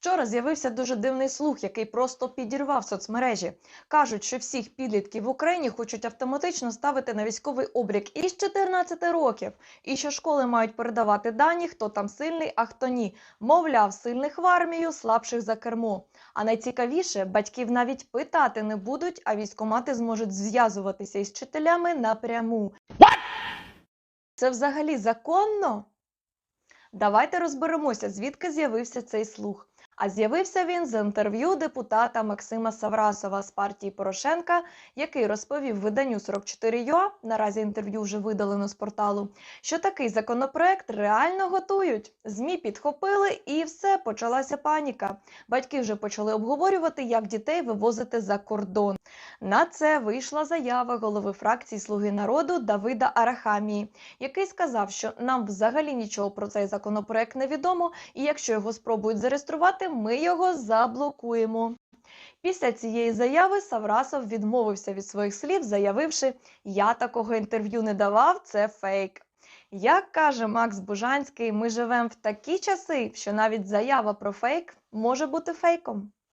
Вчора з'явився дуже дивний слух, який просто підірвав соцмережі. Кажуть, що всіх підлітків в Україні хочуть автоматично ставити на військовий облік із 14 років, і що школи мають передавати дані, хто там сильний, а хто ні. Мовляв, сильних в армію, слабших за кермо. А найцікавіше, батьків навіть питати не будуть, а військомати зможуть зв'язуватися із вчителями напряму. Це взагалі законно? Давайте розберемося, звідки з'явився цей слух. А з'явився він з інтерв'ю депутата Максима Саврасова з партії Порошенка, який розповів виданню 44.ua, наразі інтерв'ю вже видалено з порталу, що такий законопроект реально готують. ЗМІ підхопили і все, почалася паніка. Батьки вже почали обговорювати, як дітей вивозити за кордон. На це вийшла заява голови фракції Слуги народу Давида Арахамії, який сказав, що нам взагалі нічого про цей законопроект не відомо, і якщо його спробують зареєструвати, ми його заблокуємо. Після цієї заяви Саврасов відмовився від своїх слів, заявивши: Я такого інтерв'ю не давав, це фейк. Як каже Макс Бужанський, ми живемо в такі часи, що навіть заява про фейк може бути фейком.